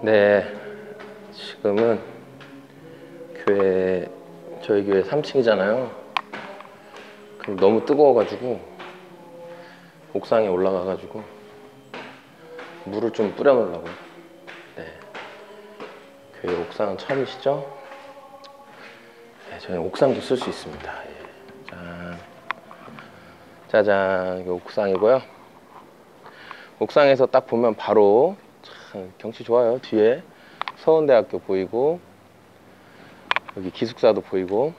네, 지금은 교회 저희 교회 3층이잖아요. 그럼 너무 뜨거워가지고 옥상에 올라가가지고 물을 좀 뿌려놓으려고요. 네, 교회 옥상은 처음이시죠? 네, 저희는 옥상도 쓸 수 있습니다. 예. 짠, 짜잔, 이게 옥상이고요. 옥상에서 딱 보면 바로 참 경치 좋아요. 뒤에 서원대학교 보이고 여기 기숙사도 보이고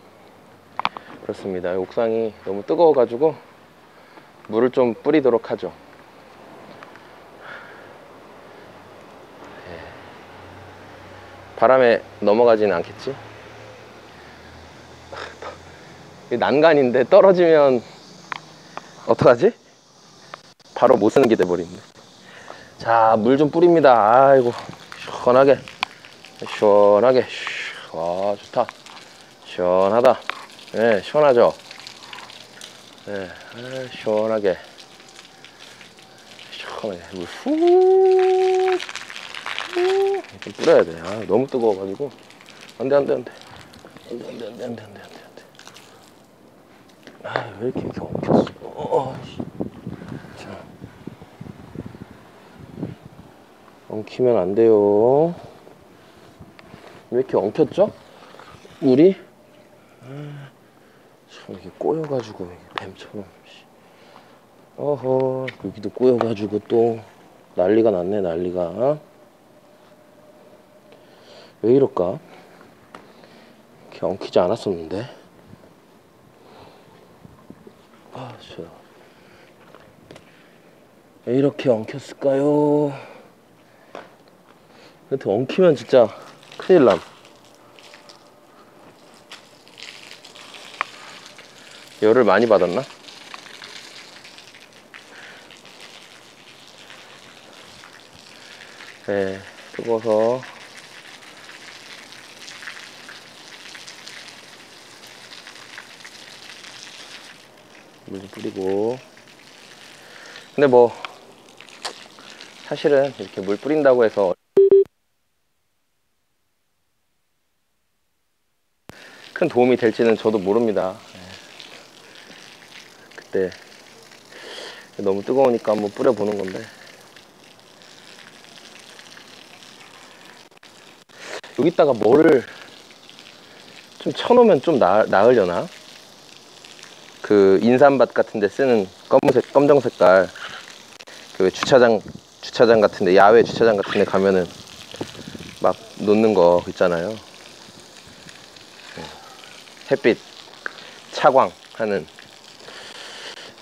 그렇습니다. 옥상이 너무 뜨거워가지고 물을 좀 뿌리도록 하죠. 예. 바람에 넘어가지는 않겠지? 이 난간인데 떨어지면 어떡하지? 바로 못 쓰는 게 돼버리네. 자, 물 좀 뿌립니다. 아이고, 시원하게. 시원하게. 슈, 와, 좋다. 시원하다. 네, 시원하죠? 네, 아, 시원하게. 시원하게. 물 후, 후. 좀 뿌려야 돼. 아, 너무 뜨거워가지고. 안 돼, 안 돼, 안 돼. 안 돼, 안 돼, 안 돼, 안 돼, 안 돼, 안 돼. 아, 왜 이렇게 엉켰어? 어, 씨. 자. 엉키면 안 돼요. 왜 이렇게 엉켰죠? 물이? 아, 참 이게 꼬여가지고 뱀처럼. 씨. 어허 여기도 꼬여가지고 또 난리가 났네 난리가. 어? 왜 이럴까? 이렇게 엉키지 않았었는데. 아, 저. 왜 이렇게 엉켰을까요? 근데 엉키면 진짜 큰일 남. 열을 많이 받았나? 네, 뜨거워서 물 좀 뿌리고 근데 뭐 사실은 이렇게 물 뿌린다고 해서 큰 도움이 될지는 저도 모릅니다. 예. 그때 너무 뜨거우니까 한번 뿌려보는 건데 여기다가 뭐를 좀 쳐놓으면 좀 나, 나으려나? 그 인삼밭 같은 데 쓰는 검은색, 검정 색깔 그왜 주차장 주차장 같은 데 야외 주차장 같은 데 가면은 막 놓는 거 있잖아요. 햇빛 차광 하는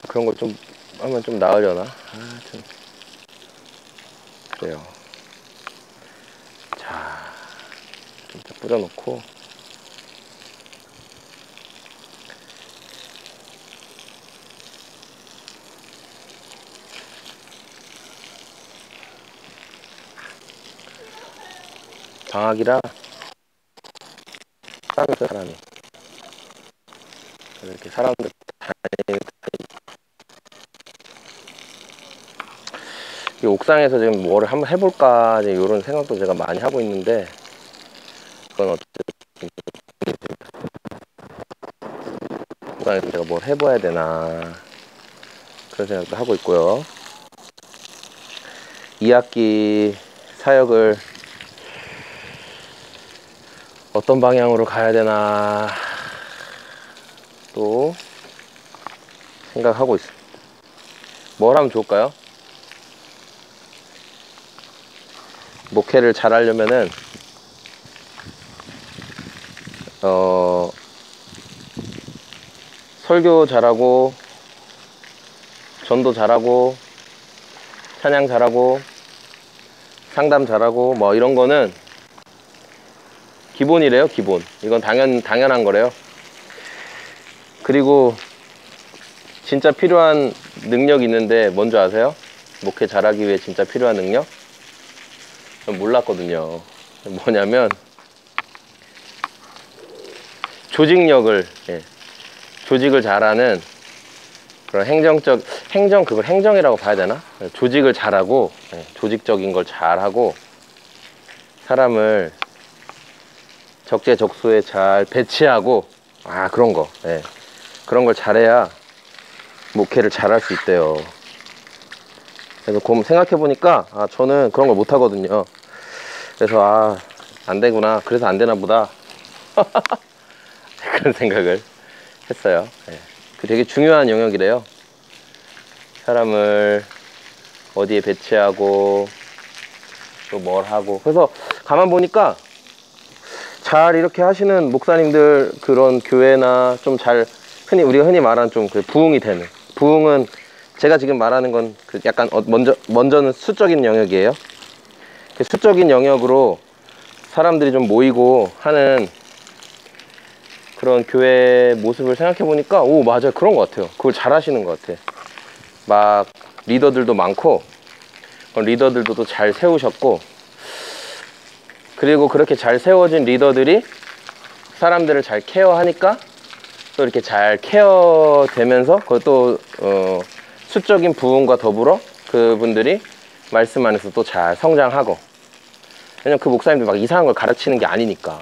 그런 걸좀 하면 좀 나으려나? 아, 참. 그래요. 자, 좀 더 뿌려놓고 방학이라 사람이 사람이 이렇게 사람들 이 옥상에서 지금 뭐를 한번 해볼까 이런 생각도 제가 많이 하고 있는데 그건 어쨌든 옥상에서 제가 뭘 해봐야 되나 그런 생각도 하고 있고요. 2학기 사역을 어떤 방향으로 가야 되나 또 생각하고 있습니다. 뭘 하면 좋을까요? 목회를 잘 하려면은 어 설교 잘하고 전도 잘하고 찬양 잘하고 상담 잘하고 뭐 이런 거는 기본이래요 기본 이건 당연 당연한 거래요 그리고 진짜 필요한 능력이 있는데 뭔지 아세요? 목회 잘하기 위해 진짜 필요한 능력? 전 몰랐거든요. 뭐냐면 조직력을 예, 조직을 잘하는 그런 행정적 행정 그걸 행정이라고 봐야 되나? 조직을 잘하고 예, 조직적인 걸 잘하고 사람을 적재적소에 잘 배치하고 아 그런 거 예. 그런 걸 잘해야 목회를 잘할 수 있대요. 그래서 곰 생각해 보니까 아 저는 그런 걸 못 하거든요. 그래서 아 안 되구나. 그래서 안 되나 보다. 그런 생각을 했어요. 예. 그 되게 중요한 영역이래요. 사람을 어디에 배치하고 또 뭘 하고. 그래서 가만 보니까 잘 이렇게 하시는 목사님들 그런 교회나 좀 잘 흔히 우리가 흔히 말하는 좀 그 부흥이 되는 부흥은 제가 지금 말하는 건 그 약간 어- 먼저 먼저는 수적인 영역이에요. 그 수적인 영역으로 사람들이 좀 모이고 하는 그런 교회 모습을 생각해 보니까 오 맞아 요 그런 것 같아요. 그걸 잘 하시는 것 같아. 막 리더들도 많고 어, 리더들도 또 잘 세우셨고 그리고 그렇게 잘 세워진 리더들이 사람들을 잘 케어하니까 또 이렇게 잘 케어되면서 그것도 어, 수적인 부흥과 더불어 그분들이 말씀 안에서 또 잘 성장하고 왜냐면 그 목사님들 막 이상한 걸 가르치는 게 아니니까.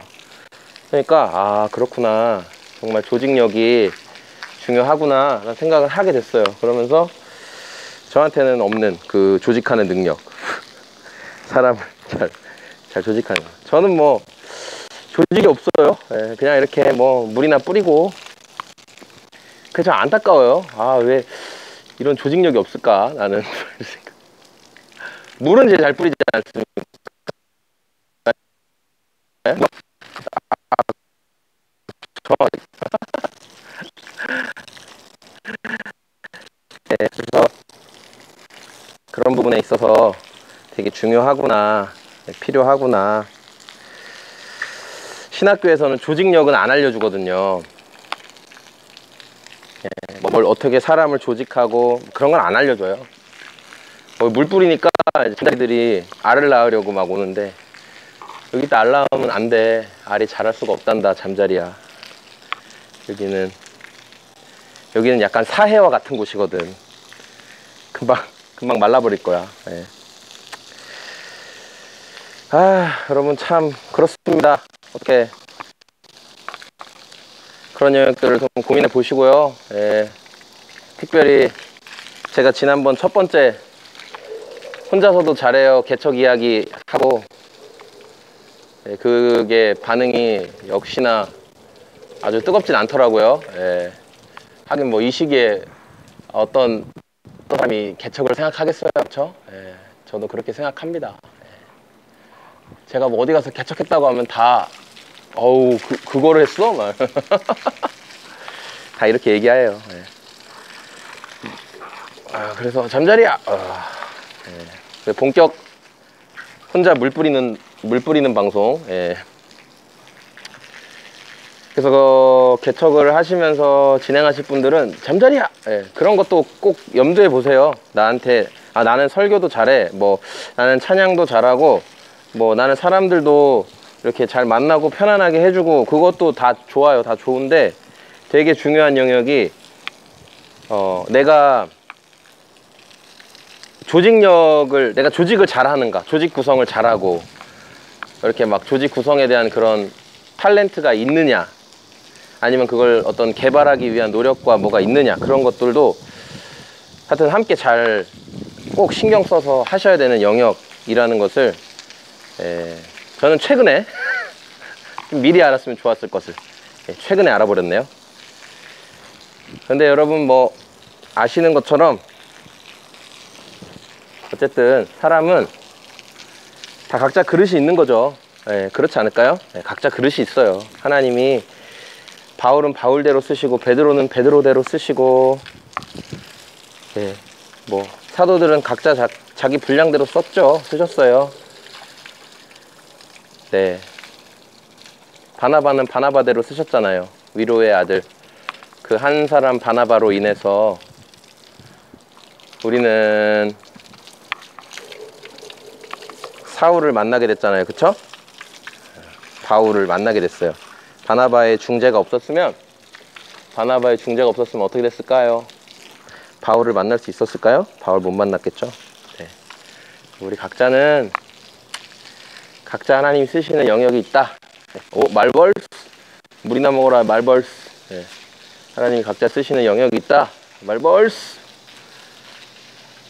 그러니까 아 그렇구나. 정말 조직력이 중요하구나. 라는 생각을 하게 됐어요. 그러면서 저한테는 없는 그 조직하는 능력. 사람을 잘, 잘 조직하는. 거. 저는 뭐 조직이 없어요. 예, 그냥 이렇게 뭐 물이나 뿌리고 그래서 안타까워요 아 왜 이런 조직력이 없을까 나는. 물은 제일 잘 뿌리지 저 네, 그래서 그런 부분에 있어서 되게 중요하구나, 네, 필요하구나. 신학교에서는 조직력은 안 알려주거든요. 예, 뭘 어떻게 사람을 조직하고 그런 건 안 알려줘요. 뭐물 뿌리니까 자기들이 알을 낳으려고 막 오는데 여기다 알 낳으면 안 돼. 알이 자랄 수가 없단다. 잠자리야. 여기는 여기는 약간 사해와 같은 곳이거든. 금방 금방 말라버릴 거야. 예. 아 여러분 참 그렇습니다. 어떻게 그런 영역들을 좀 고민해 보시고요. 예. 특별히 제가 지난번 첫 번째 혼자서도 잘해요 개척 이야기 하고 예, 그게 반응이 역시나 아주 뜨겁진 않더라고요. 예. 하긴 뭐 이 시기에 어떤 사람이 개척을 생각하겠어요, 그렇죠? 예. 저도 그렇게 생각합니다. 예. 제가 뭐 어디 가서 개척했다고 하면 다 어우 그 그거를 했어, 막. 다 이렇게 얘기해요. 예. 아, 그래서 잠자리야. 아, 예. 본격 혼자 물 뿌리는 물 뿌리는 방송. 예. 그래서 그 개척을 하시면서 진행하실 분들은 잠자리야. 예. 그런 것도 꼭 염두에 보세요. 나한테 아 나는 설교도 잘해. 뭐 나는 찬양도 잘하고 뭐 나는 사람들도 이렇게 잘 만나고 편안하게 해주고 그것도 다 좋아요. 다 좋은데 되게 중요한 영역이 어 내가 조직력을 내가 조직을 잘하는가 조직 구성을 잘하고 이렇게 막 조직 구성에 대한 그런 탤런트가 있느냐 아니면 그걸 어떤 개발하기 위한 노력과 뭐가 있느냐 그런 것들도 하여튼 함께 잘 꼭 신경 써서 하셔야 되는 영역이라는 것을 에, 저는 최근에 좀 미리 알았으면 좋았을 것을 예, 최근에 알아버렸네요 근데 여러분 뭐 아시는 것처럼 어쨌든 사람은 다 각자 그릇이 있는 거죠. 예, 그렇지 않을까요? 예, 각자 그릇이 있어요. 하나님이 바울은 바울대로 쓰시고 베드로는 베드로대로 쓰시고 예, 뭐 사도들은 각자 자, 자기 분량대로 썼죠. 쓰셨어요. 네. 바나바는 바나바대로 쓰셨잖아요. 위로의 아들. 그 한 사람 바나바로 인해서 우리는 사울을 만나게 됐잖아요. 그쵸? 바울을 만나게 됐어요. 바나바의 중재가 없었으면 바나바의 중재가 없었으면 어떻게 됐을까요? 바울을 만날 수 있었을까요? 바울 못 만났겠죠. 네. 우리 각자는 각자 하나님 쓰시는 영역이 있다. 오, 말벌스. 물이나 먹어라, 말벌스. 네. 하나님이 각자 쓰시는 영역이 있다. 말벌스.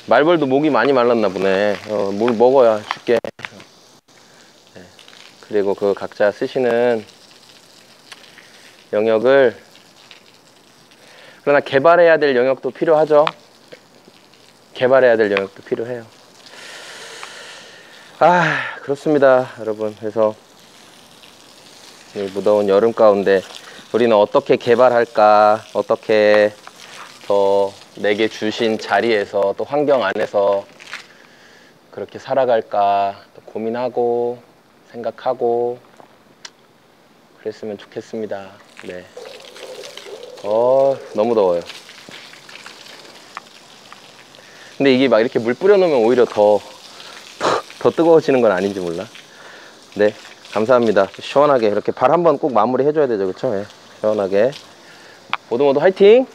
말벌도 목이 많이 말랐나 보네. 어, 물 먹어야 죽게. 네. 그리고 그 각자 쓰시는 영역을 그러나 개발해야 될 영역도 필요하죠. 개발해야 될 영역도 필요해요. 아, 그렇습니다, 여러분. 그래서 이 무더운 여름 가운데 우리는 어떻게 개발할까, 어떻게 더 내게 주신 자리에서 또 환경 안에서 그렇게 살아갈까 또 고민하고 생각하고 그랬으면 좋겠습니다. 네. 어, 너무 더워요. 근데 이게 막 이렇게 물 뿌려놓으면 오히려 더, 더, 더 뜨거워지는 건 아닌지 몰라. 네. 감사합니다. 시원하게 이렇게 발 한번 꼭 마무리 해줘야 되죠. 그쵸? 예. 시원하게. 모두 화이팅!